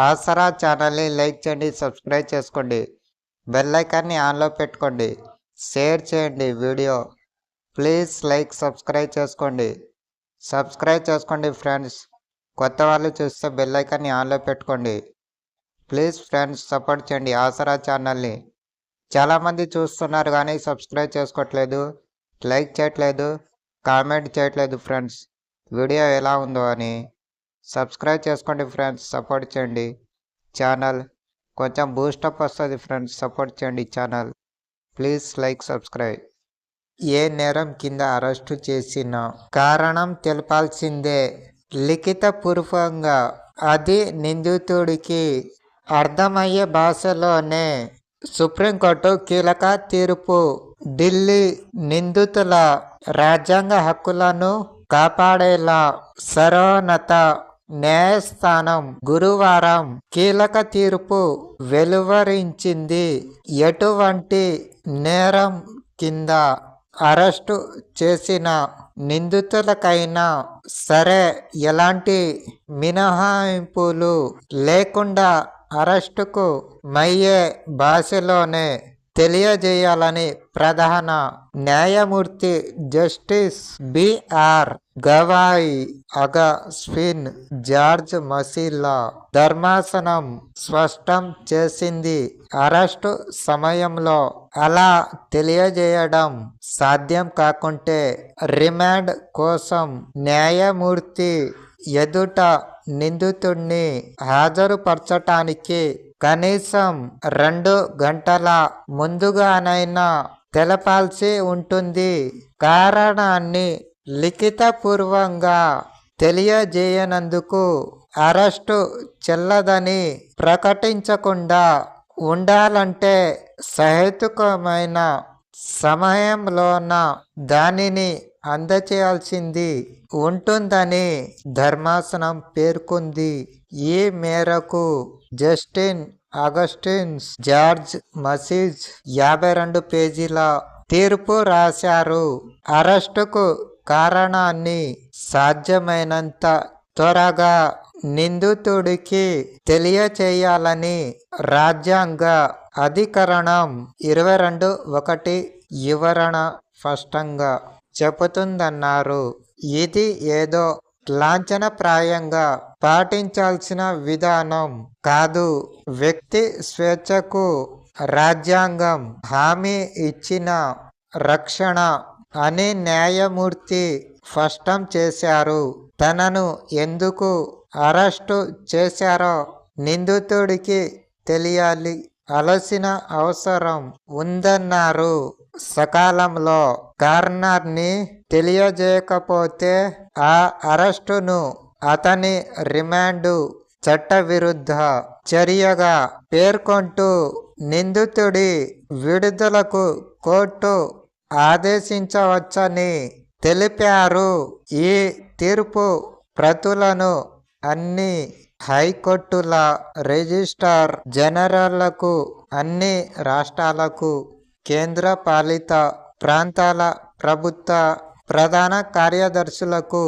ఆసరా ఛానల్ని లైక్ చేయండి సబ్స్క్రైబ్ చేసుకోండి. బెల్ ఐకాన్ని ఆన్లో పెట్టుకోండి. షేర్ చేయండి వీడియో. ప్లీజ్ లైక్ సబ్స్క్రైబ్ చేసుకోండి. సబ్స్క్రైబ్ చేసుకోండి ఫ్రెండ్స్. కొత్త వాళ్ళు చూస్తే బెల్ ఐకాన్ని ఆన్లో పెట్టుకోండి. ప్లీజ్ ఫ్రెండ్స్ సపోర్ట్ చేయండి ఆసరా ఛానల్ని. చాలామంది చూస్తున్నారు కానీ సబ్స్క్రైబ్ చేసుకోవట్లేదు లైక్ చేయట్లేదు కామెంట్ చేయట్లేదు ఫ్రెండ్స్. వీడియో ఎలా ఉందో అని. సబ్స్క్రైబ్ చేసుకోండి ఫ్రెండ్స్ సపోర్ట్ చేయండి. ఛానల్ కొంచెం బూస్టప్ వస్తుంది ఫ్రెండ్స్ సపోర్ట్ చేయండి ఛానల్ ప్లీజ్ లైక్ సబ్స్క్రైబ్ ఏ నేరం కింద అరెస్టు చేసిన కారణం తెలపాల్సిందే. లిఖితపూర్వకంగా అది నిందితుడికి అర్థమయ్యే భాషలోనే సుప్రీంకోర్టు కీలక తీర్పు. ఢిల్లీ నిందితుల రాజ్యాంగ హక్కులను కాపాడేలా సరోన్నత న్యాయస్థానం గురువారం కీలక తీర్పు వెలువరించింది. ఎటువంటి నేరం కింద అరెస్టు చేసిన నిందితులకైనా సరే ఎలాంటి మినహాయింపులు లేకుండా అరెస్టుకు మయ్యే భాషలోనే తెలియజేయాలని ప్రధాన న్యాయమూర్తి justice B R Gavai Augustine George Masih ధర్మాసనం స్పష్టం చేసింది. అరెస్టు సమయంలో అలా తెలియజేయడం సాధ్యం కాకుంటే రిమాండ్ కోసం న్యాయమూర్తి ఎదుట నిందితుడిని హాజరుపరచటానికి కనీసం రెండు గంటల ముందుగానైనా తెలపాల్సి ఉంటుంది. కారణాన్ని లిఖితపూర్వంగా తెలియజేయనందుకు అరెస్టు చెల్లదని ప్రకటించకుండా ఉండాలంటే సహేతుకమైన సమయంలోన దానిని అందచేయాల్సింది ఉంటుందని ధర్మాసనం పేర్కొంది. ఈ మేరకు జస్టిన్ అగస్టిన్స్ జార్జ్ మసీజ్ యాభై రెండు పేజీల తీర్పు రాశారు. అరెస్టుకు కారణాన్ని సాధ్యమైనంత త్వరగా నిందితుడికి తెలియచేయాలని రాజ్యాంగ అధికరణం ఇరవై రెండు ఒకటి వివరణ స్పష్టంగా చెబుతుందన్నారు. ఇది ఏదో లాంఛనప్రాయంగా పాటించాల్సిన విధానం కాదు. వ్యక్తి స్వేచ్ఛకు రాజ్యాంగం హామీ ఇచ్చిన రక్షణ అని న్యాయమూర్తి స్పష్టం చేశారు. తనను ఎందుకు అరెస్టు చేశారో నిందితుడికి తెలియాలి. అలసిన అవసరం ఉందన్నారు. సకాలంలో గార్నర్ని తెలియజేయకపోతే ఆ అరెస్టును అతని రిమాండు చట్టవిరుద్ధ చర్యగా పేర్కొంటూ నిందితుడి విడుదలకు కోర్టు ఆదేశించవచ్చని తెలిపారు. ఈ తీర్పు ప్రతులను అన్ని హైకోర్టుల రిజిస్ట్రార్ జనరళ్ళకు అన్ని రాష్ట్రాలకు కేంద్ర పాలిత ప్రాంతాల ప్రభుత్వ ప్రధాన కార్యదర్శులకు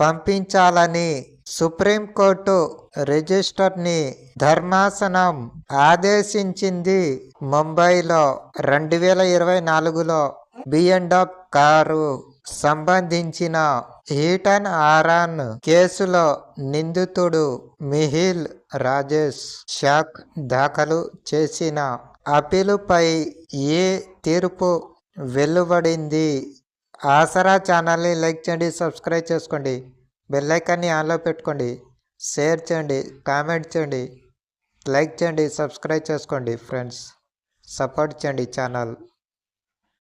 పంపించాలని సుప్రీంకోర్టు రిజిస్టర్ని ధర్మాసనం ఆదేశించింది. ముంబైలో రెండు వేల ఇరవై నాలుగులో బిఎండప్ కారు సంబంధించిన హీటన్ ఆరాన్ కేసులో నిందితుడు మిహిల్ రాజేష్ షాక్ దాఖలు చేసిన అప్పీలుపై ఏ తీర్పు వెలువడింది? ఆసరా ఛానల్ని లైక్ చేయండి సబ్స్క్రైబ్ చేసుకోండి. బెల్లైకాన్ని ఆన్లో పెట్టుకోండి. షేర్ చేయండి కామెంట్ చేయండి. లైక్ చేయండి సబ్స్క్రైబ్ చేసుకోండి ఫ్రెండ్స్. సపోర్ట్ చేయండి ఛానల్.